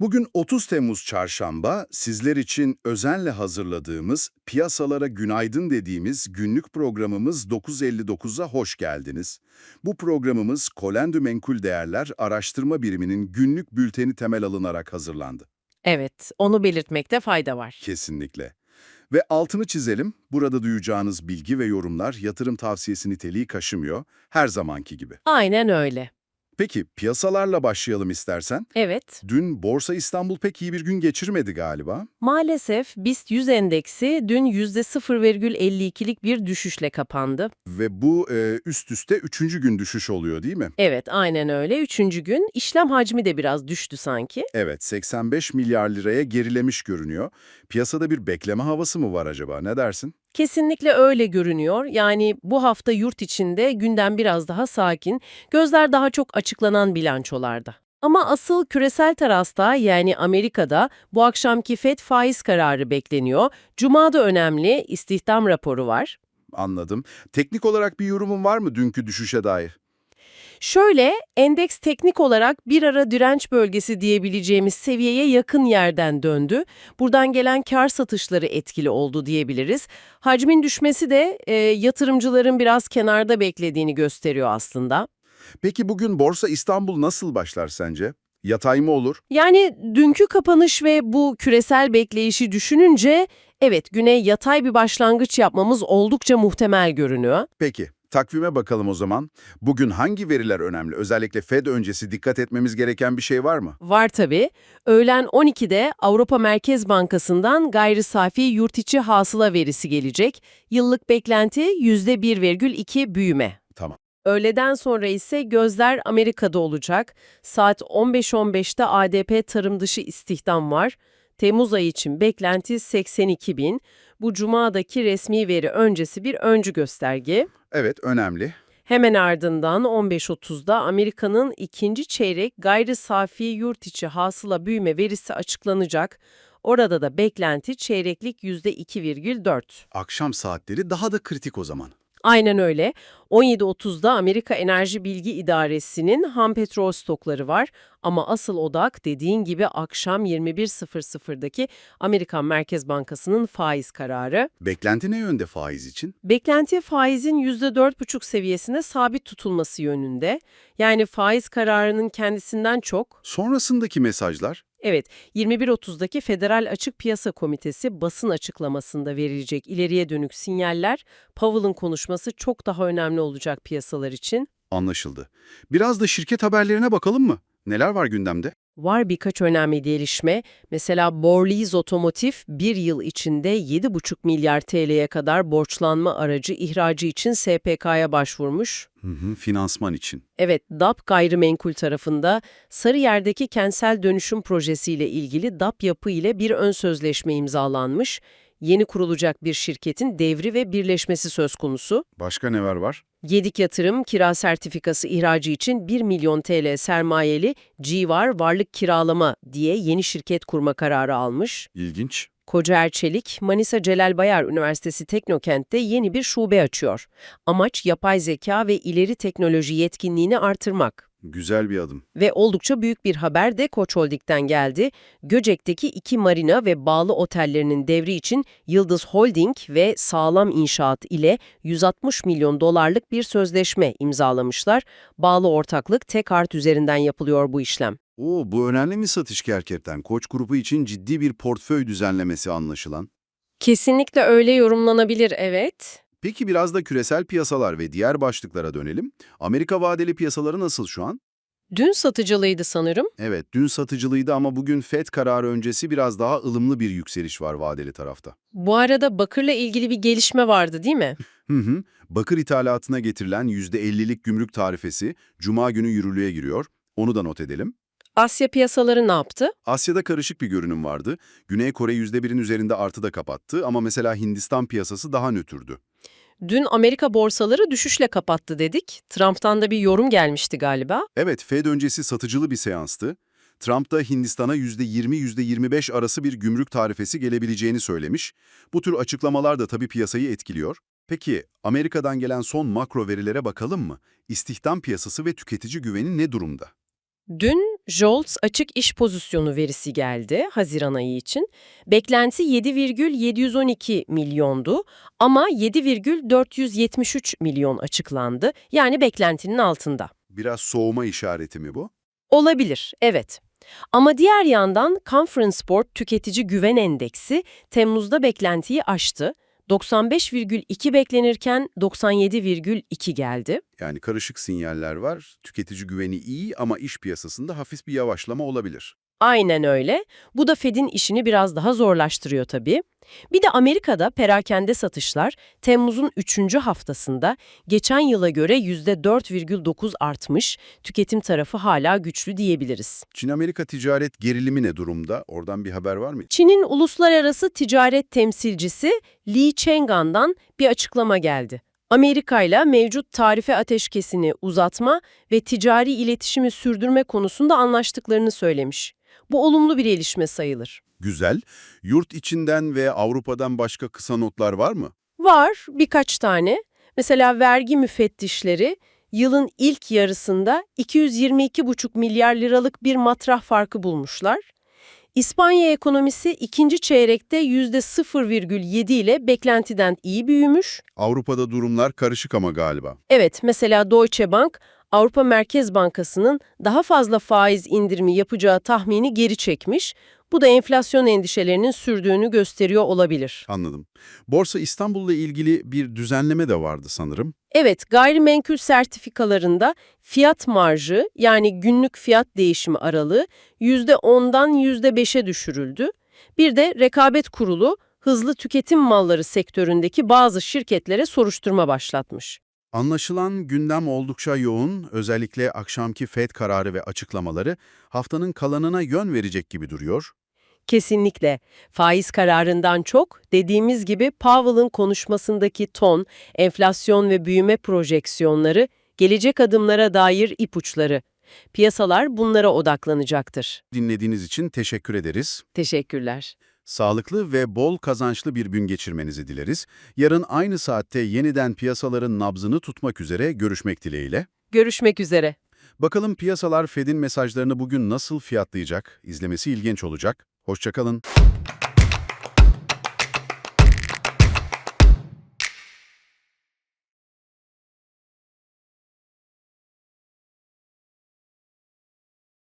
Bugün 30 Temmuz Çarşamba, sizler için özenle hazırladığımız, piyasalara günaydın dediğimiz günlük programımız 959'a hoş geldiniz. Bu programımız Kolendü Menkul Değerler Araştırma Biriminin günlük bülteni temel alınarak hazırlandı. Evet, onu belirtmekte fayda var. Kesinlikle. Ve altını çizelim, burada duyacağınız bilgi ve yorumlar yatırım tavsiyesi niteliği kaşımıyor, her zamanki gibi. Aynen öyle. Peki, piyasalarla başlayalım istersen. Evet, Dün Borsa İstanbul pek iyi bir gün geçirmedi galiba. maalesef BIST 100 endeksi dün %0,52'lik bir düşüşle kapandı. Ve bu e, üst üste üçüncü gün düşüş oluyor değil mi? Evet, aynen öyle. Üçüncü gün işlem hacmi de biraz düştü sanki. Evet, 85 milyar liraya gerilemiş görünüyor. Piyasada bir bekleme havası mı var acaba? Ne dersin? Kesinlikle öyle görünüyor. Yani bu hafta yurt içinde gündem biraz daha sakin, gözler daha çok açıklanan bilançolarda. Ama asıl küresel terasta yani Amerika'da bu akşamki FED faiz kararı bekleniyor. Cuma'da önemli istihdam raporu var. Anladım. Teknik olarak bir yorumun var mı dünkü düşüşe dair? Şöyle, endeks teknik olarak bir ara direnç bölgesi diyebileceğimiz seviyeye yakın yerden döndü. Buradan gelen kar satışları etkili oldu diyebiliriz. Hacmin düşmesi de e, yatırımcıların biraz kenarda beklediğini gösteriyor aslında. Peki bugün Borsa İstanbul nasıl başlar sence? Yatay mı olur? Yani dünkü kapanış ve bu küresel bekleyişi düşününce evet güne yatay bir başlangıç yapmamız oldukça muhtemel görünüyor. Peki, takvime bakalım o zaman. Bugün hangi veriler önemli? Özellikle Fed öncesi dikkat etmemiz gereken bir şey var mı? Var tabii. Öğlen 12'de Avrupa Merkez Bankası'ndan gayri safi yurt içi hasıla verisi gelecek. Yıllık beklenti %1,2 büyüme. Tamam. Öğleden sonra ise gözler Amerika'da olacak. Saat 15.15'te ADP tarım dışı istihdam var. Temmuz ayı için beklenti 82 bin. Bu cumadaki resmi veri öncesi bir öncü gösterge. Evet, önemli. Hemen ardından 15.30'da Amerika'nın ikinci çeyrek gayri safi yurt içi hasıla büyüme verisi açıklanacak. Orada da beklenti çeyreklik %2,4. Akşam saatleri daha da kritik o zaman. Aynen öyle. 17.30'da Amerika Enerji Bilgi İdaresi'nin ham petrol stokları var ama asıl odak dediğin gibi akşam 21.00'daki Amerikan Merkez Bankası'nın faiz kararı. Beklenti ne yönde faiz için? Beklenti faizin %4,5 seviyesinde sabit tutulması yönünde. Yani faiz kararının kendisinden çok, Sonrasındaki mesajlar? Evet 21.30'daki Federal Açık Piyasa Komitesi basın açıklamasında verilecek ileriye dönük sinyaller, Powell'ın konuşması çok daha önemli olacak piyasalar için. Anlaşıldı. Biraz da şirket haberlerine bakalım mı? Neler var gündemde? Var birkaç önemli gelişme. Mesela Borlees Otomotiv bir yıl içinde 7,5 milyar TL'ye kadar borçlanma aracı ihracı için SPK'ya başvurmuş. Hı hı, finansman için. Evet, DAP gayrimenkul tarafında Sarıyer'deki kentsel dönüşüm projesiyle ilgili DAP yapı ile bir ön sözleşme imzalanmış. Yeni kurulacak bir şirketin devri ve birleşmesi söz konusu. Başka ne var var? Gedik Yatırım kira sertifikası ihracı için 1 milyon TL sermayeli Civar Varlık Kiralama diye yeni şirket kurma kararı almış. İlginç. Kocaer Çelik, Manisa Celal Bayar Üniversitesi Teknokent'te yeni bir şube açıyor. Amaç yapay zeka ve ileri teknoloji yetkinliğini artırmak. Güzel bir adım. Ve oldukça büyük bir haber de Koç Holding'den geldi. Göcek'teki iki marina ve bağlı otellerinin devri için Yıldız Holding ve Sağlam İnşaat ile 160 milyon dolarlık bir sözleşme imzalamışlar. Bağlı ortaklık tek art üzerinden yapılıyor bu işlem. Oo, bu önemli mi satış gerçekten? Koç grubu için ciddi bir portföy düzenlemesi anlaşılan. Kesinlikle öyle yorumlanabilir, evet. Peki biraz da küresel piyasalar ve diğer başlıklara dönelim. Amerika vadeli piyasaları nasıl şu an? Dün satıcılıydı sanırım. Evet, dün satıcılıydı ama bugün FED kararı öncesi biraz daha ılımlı bir yükseliş var vadeli tarafta. Bu arada Bakır'la ilgili bir gelişme vardı değil mi? Hı hı. Bakır ithalatına getirilen %50'lik gümrük tarifesi Cuma günü yürürlüğe giriyor. Onu da not edelim. Asya piyasaları ne yaptı? Asya'da karışık bir görünüm vardı. Güney Kore %1'in üzerinde artıda kapattı ama mesela Hindistan piyasası daha nötrdü. Dün Amerika borsaları düşüşle kapattı dedik. Trump'tan da bir yorum gelmişti galiba. Evet, Fed öncesi satıcılı bir seanstı. Trump da Hindistan'a %20-%25 arası bir gümrük tarifesi gelebileceğini söylemiş. Bu tür açıklamalar da tabii piyasayı etkiliyor. Peki, Amerika'dan gelen son makro verilere bakalım mı? İstihdam piyasası ve tüketici güveni ne durumda? Dün JOLTS açık iş pozisyonu verisi geldi Haziran ayı için. Beklenti 7,712 milyondu ama 7,473 milyon açıklandı. Yani beklentinin altında. Biraz soğuma işareti mi bu? Olabilir, evet. Ama diğer yandan Conference Board Tüketici Güven Endeksi Temmuz'da beklentiyi aştı. 95,2 beklenirken 97,2 geldi. Yani karışık sinyaller var. Tüketici güveni iyi ama iş piyasasında hafif bir yavaşlama olabilir. Aynen öyle. Bu da Fed'in işini biraz daha zorlaştırıyor tabii. Bir de Amerika'da perakende satışlar Temmuz'un 3. haftasında geçen yıla göre %4,9 artmış, tüketim tarafı hala güçlü diyebiliriz. Çin-Amerika ticaret gerilimi ne durumda? Oradan bir haber var mı? Çin'in uluslararası ticaret temsilcisi Li Cheng'an'dan bir açıklama geldi. Amerika ile mevcut tarife ateşkesini uzatma ve ticari iletişimi sürdürme konusunda anlaştıklarını söylemiş. Bu olumlu bir gelişme sayılır. Güzel. Yurt içinden ve Avrupa'dan başka kısa notlar var mı? Var birkaç tane. Mesela vergi müfettişleri yılın ilk yarısında 222,5 milyar liralık bir matrah farkı bulmuşlar. İspanya ekonomisi ikinci çeyrekte %0,7 ile beklentiden iyi büyümüş. Avrupa'da durumlar karışık ama galiba. Evet, mesela Deutsche Bank, Avrupa Merkez Bankası'nın daha fazla faiz indirimi yapacağı tahmini geri çekmiş. Bu da enflasyon endişelerinin sürdüğünü gösteriyor olabilir. Anladım. Borsa İstanbul'la ilgili bir düzenleme de vardı sanırım. Evet, gayrimenkul sertifikalarında fiyat marjı yani günlük fiyat değişimi aralığı %10'dan %5'e düşürüldü. Bir de rekabet kurulu hızlı tüketim malları sektöründeki bazı şirketlere soruşturma başlatmış. Anlaşılan gündem oldukça yoğun, özellikle akşamki FED kararı ve açıklamaları haftanın kalanına yön verecek gibi duruyor. Kesinlikle. Faiz kararından çok, dediğimiz gibi Powell'ın konuşmasındaki ton, enflasyon ve büyüme projeksiyonları, gelecek adımlara dair ipuçları. Piyasalar bunlara odaklanacaktır. Dinlediğiniz için teşekkür ederiz. Teşekkürler. Sağlıklı ve bol kazançlı bir gün geçirmenizi dileriz. Yarın aynı saatte yeniden piyasaların nabzını tutmak üzere görüşmek dileğiyle. Görüşmek üzere. Bakalım piyasalar Fed'in mesajlarını bugün nasıl fiyatlayacak? İzlemesi ilginç olacak. Hoşçakalın.